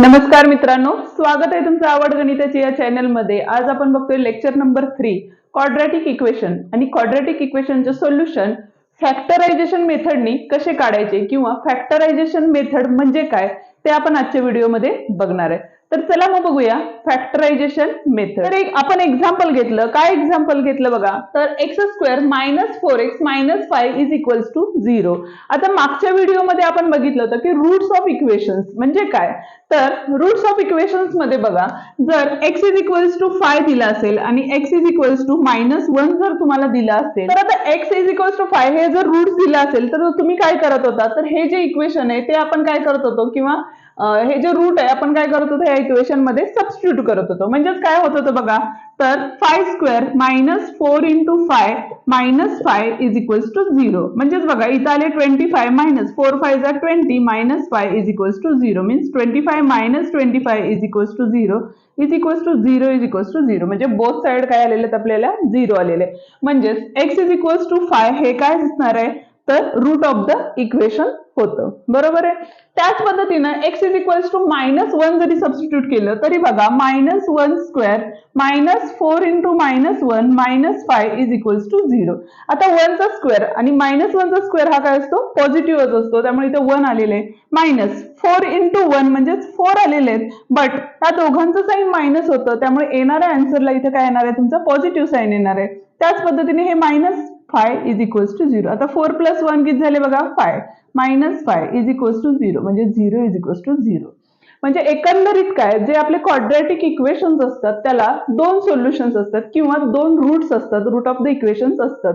नमस्कार मित्रांनो स्वागत आहे तुमचं आवड गणिताची या चॅनलमध्ये. आज आपण बघतोय lecture number three quadratic equation आणि क्वाड्रॅटिक इक्वेशनचे सोल्युशन फॅक्टरायझेशन मेथडनी कसे काढायचे किंवा फॅक्टरायझेशन मेथड म्हणजे काय ते आपण आजच्या व्हिडिओमध्ये बघणार आहे. तर चला मग बघूया फॅक्टरायझेशन मेथड तर एक आपण एक्झाम्पल घेतलं. काय एक्झाम्पल घेतलं बघा? तर x square minus four x minus five is equals to zero आता मागच्या व्हिडिओमध्ये आपण बघितलं होतं की रूट्स ऑफ इक्वेशन्स म्हणजे काय? तर रूट्स ऑफ इक्वेशन्समध्ये बघा जर x is equals to five दिला असेल आणि x is equals to minus one जर तुम्हाला दिला असेल तर आता x is equals to five हे जर रूट्स दिला असेल तर तुम्ही काय करत होता? तर हे जे इक्वेशन आहे ते आपण काय करत होतो? किंवा हे जे रूट आहे आपण काय करत होतो या इक्वेशनमध्ये सबस्टिट्यूट करत होतो. म्हणजेच काय होत होतं बघा? तर five square minus four into five minus five is equals to zero म्हणजेच बघा इथं आले twenty five minus four five जा twenty minus five is equals to zero means twenty five minus twenty five is equals to zero is equals to zero is equals to zero म्हणजे both side काय आलेले आहेत आपल्याला? Zero आलेले म्हणजेच x is equals to five हे काय असणार आहे? तर रूट ऑफ द इक्वेशन होतं. बरोबर आहे? त्याच पद्धतीनं x is equals to minus one जरी सबस्टिट्यूट केलं तरी बघा minus one square minus four into minus one minus five is equals to zero आता वनचा स्क्वेअर आणि मायनस वनचा स्क्वेअर हा काय असतो? पॉझिटिव्हच असतो. त्यामुळे इथे वन आलेले आहे. मायनस फोर इंटू वन म्हणजेच फोर आलेले आहेत. बट त्या दोघांचं साईन मायनस होतं. त्यामुळे येणाऱ्या आन्सरला इथे काय येणार आहे? तुमचा पॉझिटिव्ह साईन येणार आहे. त्याच पद्धतीने हे minus five is equals to zero आता फोर प्लस वन किती झाले बघा? Five minus five is equals to zero म्हणजे zero is equals to zero म्हणजे एकंदरीत काय? जे आपले क्वाड्रॅटिक इक्वेशन्स असतात त्याला दोन सोल्युशन्स असतात किंवा दोन रूट्स असतात रूट ऑफ द इक्वेशन्स असतात.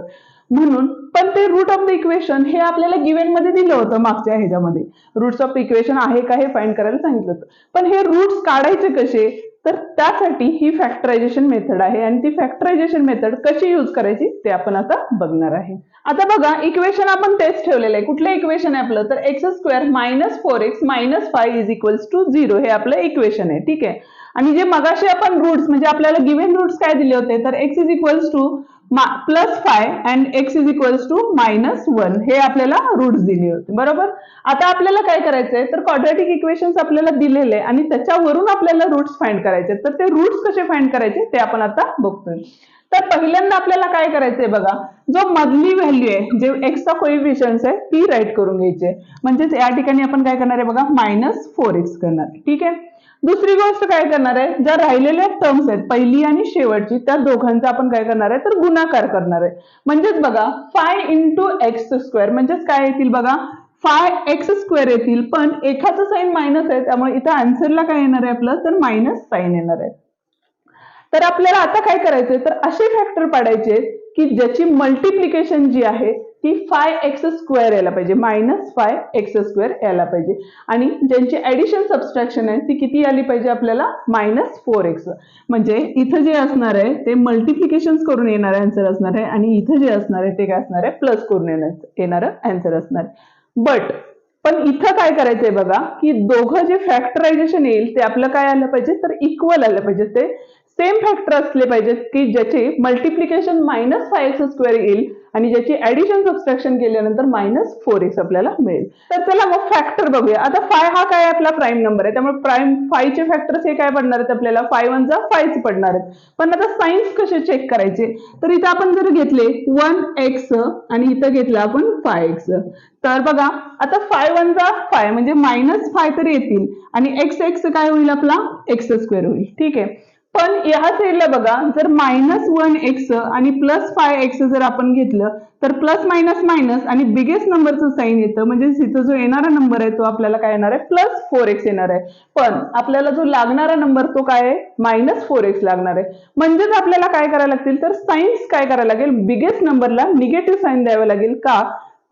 म्हणून पण ते रूट ऑफ द इक्वेशन हे आपल्याला गिव्हनमध्ये दिलं होतं मागच्या ह्याच्यामध्ये. रूट्स ऑफ इक्वेशन आहे का हे फाईंड करायला सांगितलं होतं. पण हे रूट्स काढायचे कसे? तर त्यासाठी ही फॅक्टरायझेशन मेथड आहे. आणि ती फॅक्टरायझेशन मेथड कशी यूज करायची ते आपण आता बघणार आहे. आता बघा इक्वेशन आपण तेच ठेवलेलं आहे. कुठलं इक्वेशन आहे आपलं? तर x square minus four x minus five is equals to zero हे आपलं इक्वेशन आहे. ठीक आहे? आणि जे मगाशी आपण रूट्स म्हणजे आपल्याला गिव्हन रूट्स काय दिले होते तर x is equals to plus five and x is equals to minus one हे आपल्याला रूट्स दिले होते बरोबर? आता आपल्याला काय करायचंय? तर क्वाड्रॅटिक इक्वेशन्स आपल्याला दिलेले आणि त्याच्यावरून आपल्याला रूट्स फाइंड करायचे तर ते रूट्स कसे फाइंड करायचे ते आपण आता बघतोय. तर पहिल्यांदा आपल्याला काय करायचंय बघा जो मधली व्हॅल्यू आहे जे एक्सचा कोइफिशियन्स आहे ती राईट करून घ्यायची आहे. म्हणजेच या ठिकाणी आपण काय करणार आहे बघा मायनस फोर एक्स करणार. ठीक आहे? दुसरी गोष्ट काय करणार आहे ज्या राहिलेल्या टर्म्स आहेत पहिली आणि शेवटची त्या दोघांचा आपण काय करणार आहे तर गुणाकार करणार आहे. म्हणजेच बघा फाय इंटू एक्स स्क्वेअर म्हणजेच काय येतील बघा फाय एक्स स्क्वेअर येतील पण एकाचं साईन मायनस आहे त्यामुळे इथं आन्सरला काय येणार आहे आपलं तर मायनस साईन येणार आहे. तर आपल्याला आता काय करायचंय? तर असे फॅक्टर पाडायचे की ज्याची मल्टिप्लिकेशन जी आहे ती फाय एक्स स्क्वेअर यायला पाहिजे मायनस फाय एक्स स्क्वेअर यायला पाहिजे. आणि ज्यांची ऍडिशन सबस्ट्रॅक्शन आहे ती किती आली पाहिजे आपल्याला? मायनस फोर एक्स म्हणजे इथं जे असणार आहे ते मल्टिप्लिकेशन करून येणारं आन्सर असणार आहे आणि इथं जे असणार आहे ते काय असणार आहे? प्लस करून येणार येणारं आन्सर असणार आहे. बट पण इथं काय करायचंय बघा की दोघं जे फॅक्टरायझेशन येईल ते आपलं काय आलं पाहिजे? तर इक्वल आलं पाहिजे. ते सेम फॅक्टर असले पाहिजेत की ज्याचे multiplication minus five X square येईल आणि ज्याची ऍडिशन सबस्ट्रॅक्शन केल्यानंतर मायनस फोर एक्स आपल्याला मिळेल. तर चला मग फॅक्टर बघूया. आता फाय हा काय आपला प्राईम नंबर आहे? त्यामुळे प्राईम फायचे फॅक्टर्स हे काय पडणार आहेत आपल्याला? फाय वनचा फायच पडणार आहेत. पण आता सायन्स कसे चेक करायचे? तर इथं आपण जर घेतले वन एक्स आणि इथं घेतलं आपण फाय एक्स तर बघा आता फाय वनचा फाय म्हणजे मायनस फाय तर येतील. आणि एक्स एक्स काय होईल आपला? एक्स स्क्वेअर होईल. ठीक आहे. पण या साईडला बघा जर मायनस वन एक्स आणि प्लस फाय एक्स जर आपण घेतलं तर प्लस मायनस मायनस आणि बिगेस्ट नंबरचं साईन येतं. म्हणजे तिथं जो येणारा नंबर आहे तो आपल्याला काय येणार आहे? प्लस फोर एक्स येणार आहे. पण आपल्याला जो लागणारा नंबर तो काय आहे? मायनस फोर एक्स लागणार आहे. म्हणजेच आपल्याला काय करायला लागतील? तर साईन्स काय करायला लागेल? बिगेस्ट नंबरला निगेटिव्ह साईन द्यावं लागेल. का?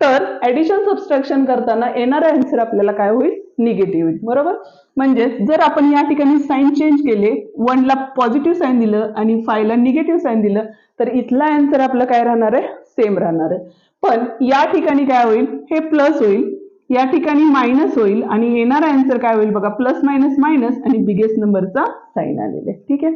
तर ऍडिशन सबस्ट्रॅक्शन करताना येणारा आन्सर आपल्याला काय होईल? निगेटिव्ह होईल बरोबर? म्हणजे जर आपण या ठिकाणी साईन चेंज केले वनला पॉझिटिव्ह साईन दिलं आणि फायला निगेटिव्ह साईन दिलं तर इथला आन्सर आपलं काय राहणार आहे? सेम राहणार आहे. पण या ठिकाणी काय होईल? हे प्लस होईल. या ठिकाणी मायनस होईल आणि येणारा आन्सर काय होईल बघा प्लस मायनस मायनस आणि बिगेस्ट नंबरचा साईन आलेला आहे. ठीक आहे?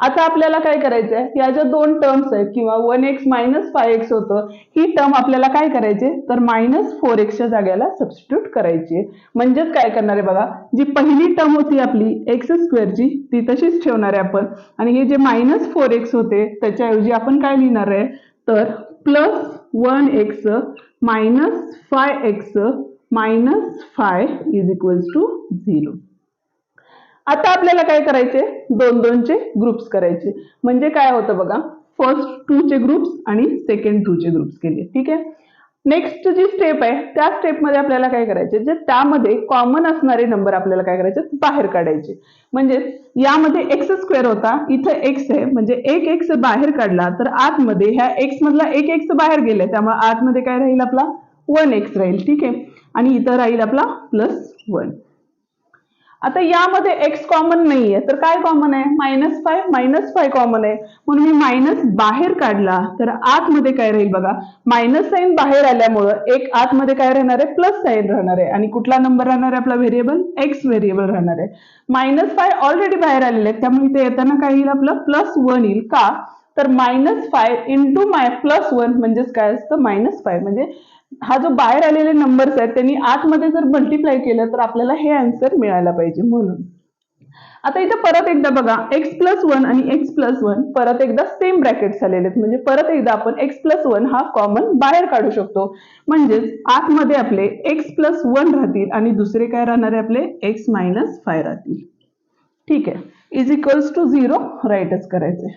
आता आपल्याला काय करायचं आहे? या ज्या दोन टर्म्स आहेत किंवा one x minus five x होतं ही टर्म आपल्याला काय करायचे? तर मायनस फोर एक्सच्या जाग्याला सबस्टिट्यूट करायची आहे. म्हणजेच काय करणार आहे बघा जी पहिली टर्म होती आपली एक्स स्क्वेअरची ती तशीच ठेवणार आहे आपण. आणि हे जे मायनस फोर एक्स होते त्याच्याऐवजी आपण काय लिहिणार आहे? तर plus one x minus five x minus five is equals to zero आता आपल्याला काय करायचे? दोन दोनचे ग्रुप्स करायचे. म्हणजे काय होतं बघा? फर्स्ट टू चे ग्रुप्स आणि सेकंड टू चे ग्रुप्स केले. ठीक आहे? नेक्स्ट जी स्टेप आहे त्या स्टेपमध्ये आपल्याला काय करायचे? जे त्यामध्ये कॉमन असणारे नंबर आपल्याला काय करायचे? बाहेर काढायचे. म्हणजे यामध्ये एक्स स्क्वेअर होता इथं एक्स आहे. म्हणजे एक एक्स बाहेर काढला तर आतमध्ये ह्या एक्स मधला एक एक्स बाहेर गेलाय. त्यामुळे आतमध्ये काय राहील आपला? वन एक्स राहील. ठीक आहे? आणि इथं राहील आपला प्लस वन आता यामध्ये एक्स कॉमन नाहीये तर काय कॉमन आहे? Minus five minus five common आहे. म्हणून मी मायनस बाहेर काढला तर आतमध्ये काय राहील बघा? मायनस साईन बाहेर आल्यामुळं एक आतमध्ये काय राहणार आहे? प्लस साईन राहणार आहे. आणि कुठला नंबर राहणार आहे आपला व्हेरिएबल एक्स व्हेरिएबल राहणार आहे. मायनस फाय ऑलरेडी बाहेर आलेले आहेत त्यामुळे इथे येताना काय येईल आपलं? प्लस वन येईल. का? तर मायनस फाय इंटू माय प्लस वन म्हणजेच काय असतं? मायनस फाय म्हणजे हा जो बाहेर आलेले नंबर्स आहेत त्यांनी आतमध्ये जर मल्टिप्लाय केलं तर आपल्याला हे आन्सर मिळायला पाहिजे म्हणून. आता इथं परत एकदा बघा एक्स प्लस वन आणि एक्स प्लस वन परत एकदा सेम ब्रॅकेट्स आलेले आहेत. म्हणजे परत एकदा आपण एक्स प्लस वन हा कॉमन बाहेर काढू शकतो. म्हणजेच आतमध्ये आपले एक्स प्लस वन राहतील आणि दुसरे काय राहणार आहे आपले? एक्स मायनस फाय राहतील. ठीक आहे. इज इक्वल्स टू झिरो राईटच करायचे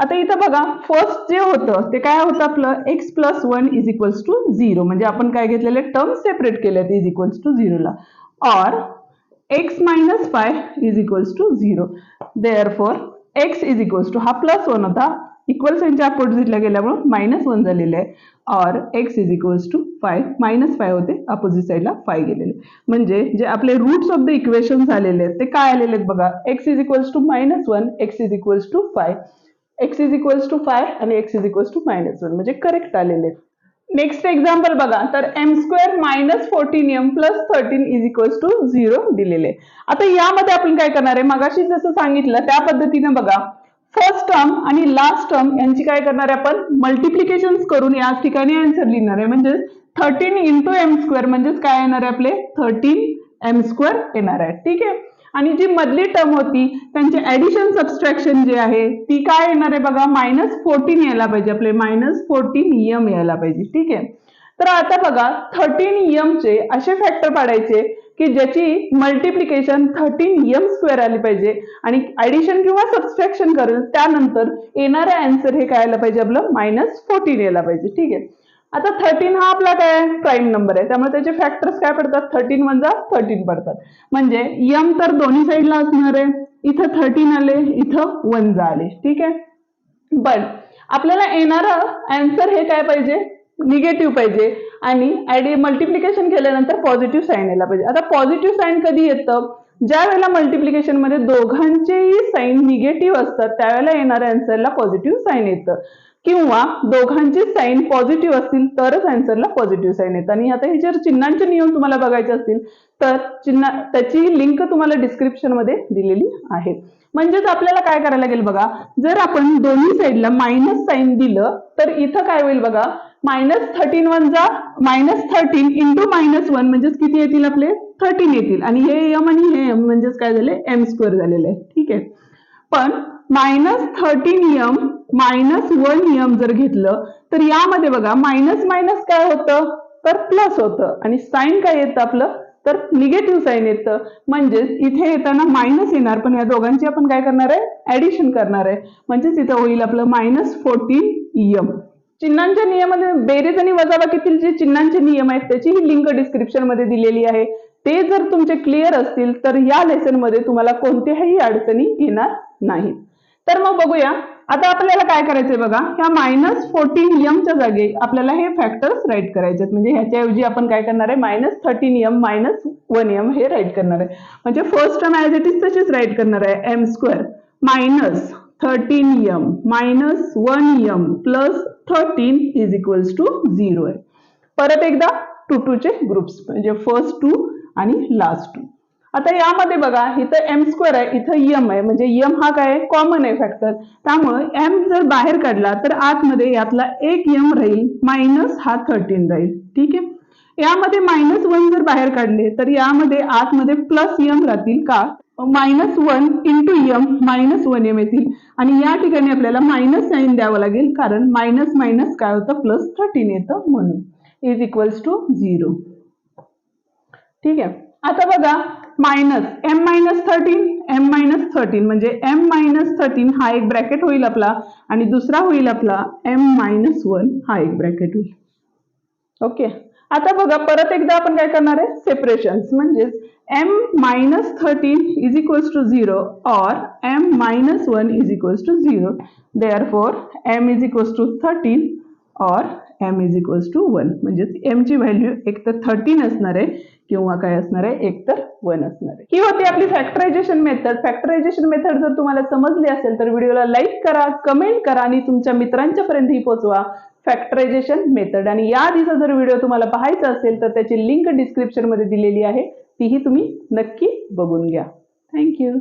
आता इथं बघा फर्स्ट जे होतं ते काय होतं आपलं? X plus one is equals to zero म्हणजे आपण काय घेतलेले? टर्म सेपरेट केले is equals to झिरोला or x minus five is equals to zero therefore x is equals to हा प्लस वन होता. इक्वल साईनच्या अपोजिटला गेल्यामुळे मायनस वन झालेले आहे. Or x is equals to five minus five होते opposite साईडला फाय गेलेले. म्हणजे जे आपले रूट्स ऑफ द इक्वेशन झालेले आहेत ते काय आलेले आहेत बघा? X is equals to minus one x is equals to five x is equals to five आणि x is equals to minus one म्हणजे करेक्ट आलेले आहेत. नेक्स्ट एक्झाम्पल बघा. तर m square minus fourteen m plus thirteen is equals to zero दिलेले आता यामध्ये आपण काय करणार आहे? मगाशी जसं सांगितलं त्या पद्धतीने बघा. फर्स्ट टर्म आणि लास्ट टर्म यांची काय करणार आहे आपण? मल्टिप्लिकेशन करून या ठिकाणी आन्सर लिहिणार आहे. म्हणजे थर्टीन इंटू एम स्क्वेअर म्हणजेच काय येणार आहे आपले? थर्टीन एम स्क्वेअर येणार आहे. ठीक आहे? आणि जी मधली टर्म होती त्यांचे ॲडिशन सबस्ट्रॅक्शन जे आहे ती काय येणार आहे बघा? मायनस फोर्टीन यायला पाहिजे आपले. मायनस फोर्टीन यम यायला पाहिजे. ठीक आहे? तर आता बघा थर्टीन चे असे फॅक्टर पाडायचे की ज्याची मल्टिप्लिकेशन थर्टीन यम स्क्वेअर आली पाहिजे. आणि ॲडिशन किंवा सबस्ट्रॅक्शन करेल त्यानंतर येणारे आन्सर हे काय आलं पाहिजे आपलं? मायनस फोर्टीन यायला पाहिजे. ठीक आहे? आता थर्टीन हा आपला काय प्राईम नंबर आहे. त्यामुळे त्याचे फॅक्टर्स काय पडतात? थर्टीन वन जा थर्टीन पडतात. म्हणजे यम तर दोन्ही साईडला असणार आहे. इथं थर्टीन आले इथं वन जा आले. ठीक आहे? पण आपल्याला येणारं आन्सर हे काय पाहिजे? निगेटिव्ह पाहिजे. आणि ऍडी मल्टिप्लिकेशन केल्यानंतर पॉझिटिव्ह साईन यायला पाहिजे. आता पॉझिटिव्ह साईन कधी येतं? ज्या वेळेला मल्टिप्लिकेशनमध्ये दोघांचेही साईन निगेटिव्ह असतात त्यावेळेला येणाऱ्या आन्सरला पॉझिटिव्ह साईन येतं. किंवा दोघांची साईन पॉझिटिव्ह असतील तरच आन्सरला पॉझिटिव्ह साईन येतात आणि आता हे जर चिन्हांचे नियम तुम्हाला बघायचे असतील तर चिन्ह त्याची लिंक तुम्हाला डिस्क्रिप्शनमध्ये दिलेली आहे. म्हणजेच आपल्याला काय करायला लागेल बघा जर आपण दोन्ही साईडला मायनस साईन दिलं तर इथं काय होईल बघा मायनस थर्टीन वन जा minus thirteen into minus one म्हणजेच किती येतील आपले? थर्टीन येतील. आणि हे एम आणि हे एम म्हणजेच काय झाले? एम स्क्वेअर झालेलं आहे. ठीक आहे. पण मायनस थर्टीन नियम मायनस वन नियम जर घेतलं तर यामध्ये बघा मायनस मायनस काय होतं? तर प्लस होतं. आणि साईन काय येतं आपलं? तर निगेटिव्ह साईन येतं. म्हणजेच इथे येताना मायनस येणार पण या दोघांची आपण काय करणार आहे? ऍडिशन करणार आहे. म्हणजेच इथं होईल आपलं मायनस फोर्टीन यम चिन्हांच्या नियमामध्ये बेरीज आणि वजाबाकीतील जे चिन्हांचे नियम आहेत त्याची ही लिंक डिस्क्रिप्शनमध्ये दिलेली आहे. ते जर तुमचे क्लिअर असतील तर या लेसनमध्ये तुम्हाला कोणत्याही अडचणी येणार नाहीत. तर मग बघूया आता आपल्याला काय करायचंय बघा ह्या मायनस फोर्टीन यमच्या जागी आपल्याला हे फॅक्टर्स राईट करायचे आहेत म्हणजे ह्याच्याऐवजी आपण काय करणार आहे minus thirteen m minus one m हे राईट करणार आहे. म्हणजे first term as it is तशीच राईट करणार आहे m square minus thirteen m minus one m plus thirteen is equals to zero आहे. परत एकदा टू टूचे ग्रुप्स म्हणजे फर्स्ट टू आणि लास्ट टू आता यामध्ये बघा इथं एम स्क्वेअर आहे इथं यम आहे म्हणजे यम हा काय कॉमन आहे फॅक्टर त्यामुळे एम जर बाहेर काढला तर आतमध्ये यातला एक यम राहील मायनस हा थर्टीन राहील. ठीक आहे? यामध्ये मायनस वन जर बाहेर काढले तर यामध्ये आतमध्ये प्लस यम राहतील का? Minus one into m minus one m येतील. आणि या ठिकाणी आपल्याला मायनस साईन द्यावं लागेल कारण मायनस मायनस काय होतं? प्लस थर्टीन येतं म्हणून. इज इक्वल्स टू झिरो ठीक आहे? आता बघा minus M minus thirteen M minus thirteen म्हणजे एम मायनस थर्टीन हा एक ब्रॅकेट होईल आपला आणि दुसरा होईल आपला एम मायनस वन हा एक ब्रॅकेट होईल. ओके आता बघा परत एकदा आपण काय करणार आहे? सेपरेशन म्हणजेच M minus thirteen is equals to zero or M minus one is equals to zero therefore M is equals to thirteen or M is equals to one म्हणजेच एम ची व्हॅल्यू एक तर थर्टीन असणार आहे किंवा काय असणार आहे? एक तर वन असणार आहे. ही होती आपली फॅक्टरायझेशन मेथड फॅक्टरायझेशन मेथड जर तुम्हाला समजली असेल तर व्हिडिओला लाईक करा कमेंट करा आणि तुमच्या मित्रांच्या पर्यंतही पोहोचवा फॅक्टरायझेशन मेथड आणि या आधीचा जर व्हिडिओ तुम्हाला पाहायचा असेल तर त्याची लिंक डिस्क्रिप्शनमध्ये दिलेली आहे. तीही तुम्ही नक्की बघून घ्या. थँक्यू